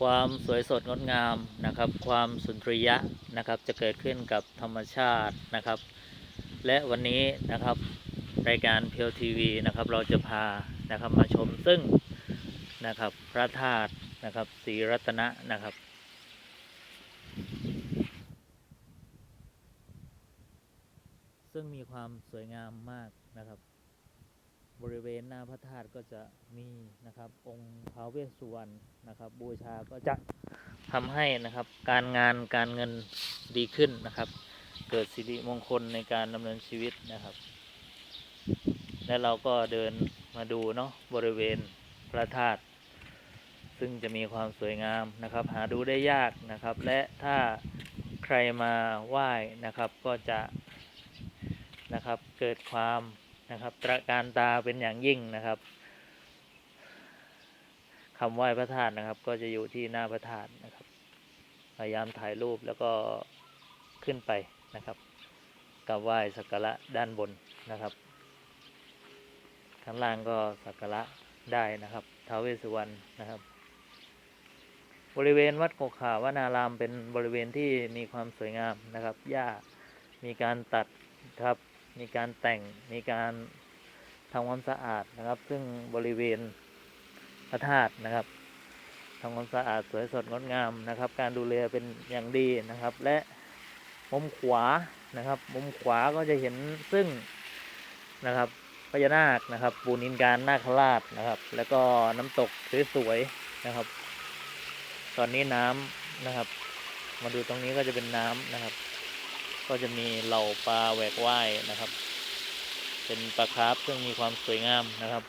ความสวยสดงดงามนะครับ ความสุนทรียะนะครับ จะเกิดขึ้นกับธรรมชาตินะครับ และวันนี้นะครับรายการเพียวทีวีนะครับ เราจะพานะครับมาชมซึ่งนะครับ พระธาตุนะครับศรีรัตนะนะครับซึ่งมีความสวยงามมากนะครับ บริเวณหน้าพระธาตุก็จะมีนะครับองค์ท้าวเวสสุวรรณนะครับบูชาก็จะทำให้นะครับการงานการเงินดีขึ้นนะครับ เกิดสิริมงคลในการดำเนินชีวิตนะครับ และเราก็เดินมาดูเนาะบริเวณพระธาตุซึ่งจะมีความสวยงามนะครับ หาดูได้ยากนะครับ และถ้าใครมาไหว้นะครับก็จะนะครับเกิดความ นะครับ ตระการตาเป็นอย่างยิ่งนะครับคำไหว้พระธาตุนะครับ ก็จะอยู่ที่หน้าพระธาตุนะครับ พยายามถ่ายรูปแล้วก็ขึ้นไปนะครับกับไหว้สักการะด้านบนนะครับข้างล่างก็สักการะได้นะครับท้าวเวสสุวรรณนะครับ บริเวณวัดโกขาวนารามเป็นบริเวณที่มีความสวยงามนะครับหญ้ามีการตัดครับ มีการแต่งมีการทำความสะอาดนะครับ ซึ่งบริเวณพระธาตุนะครับทำความสะอาดสวยสดงดงามนะครับ การดูแลเป็นอย่างดีนะครับ และมุมขวานะครับ มุมขวาก็จะเห็นซึ่งนะครับพญานาคนะครับ ปูนินการนาคราชนะครับ แล้วก็น้ำตกสวยๆนะครับ ตอนนี้น้ำนะครับ มาดูตรงนี้ก็จะเป็นน้ำนะครับ ก็จะมีเหล่าปลาแหวกว่ายนะครับ เป็นปลาคราฟซึ่งมีความสวยงามนะครับ